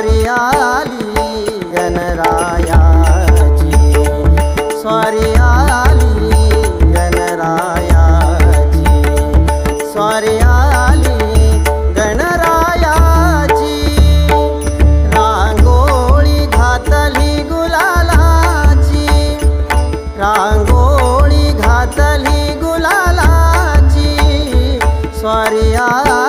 स्वारी आली गणरायाची स्वारी आली गणरायाची स्वारी आली गणरायाची रांगोळी घातली गुलालाची. रांगोळी घातली गुलालाची. स्वारी आली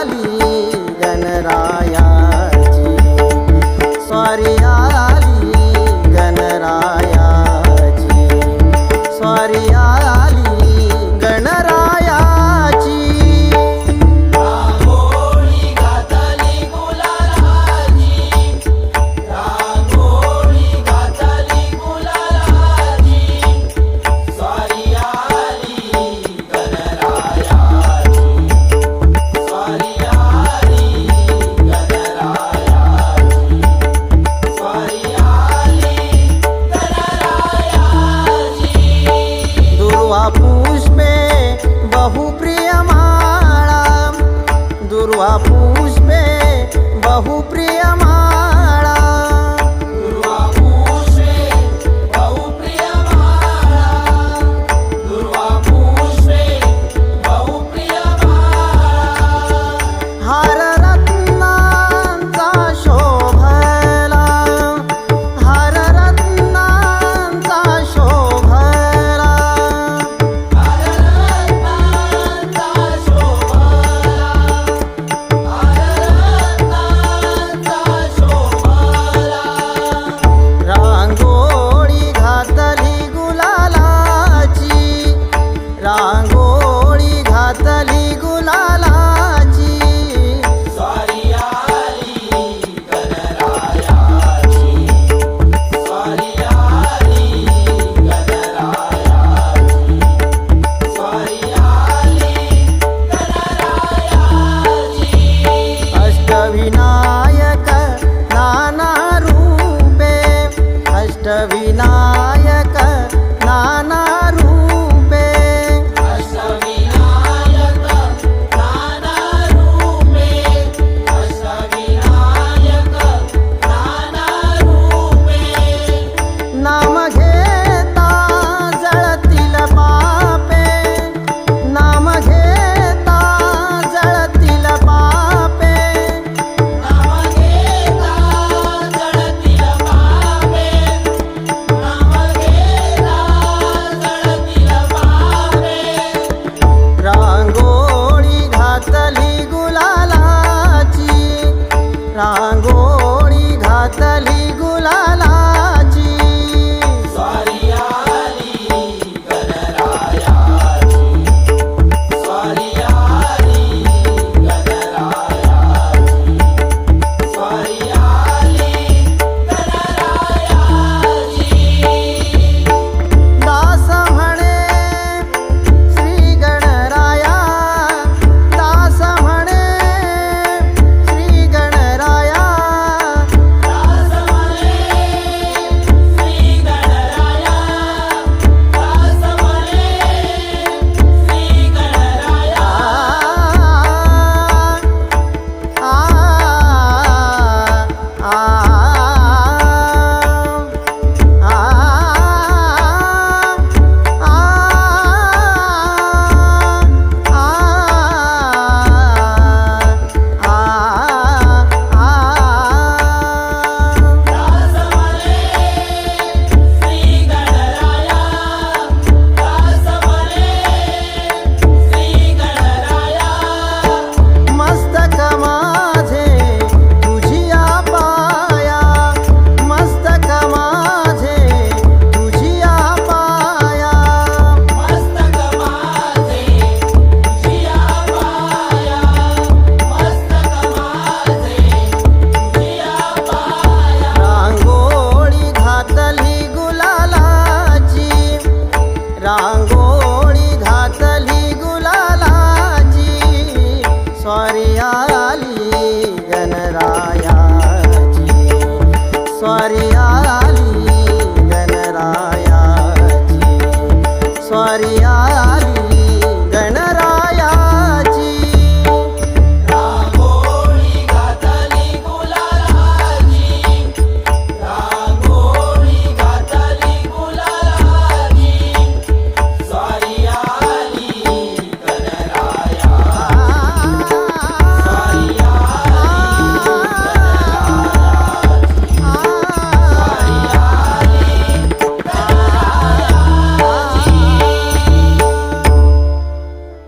स्वारी आली गणरायाची. स्वारी आली गणरायाची. स्वारी आली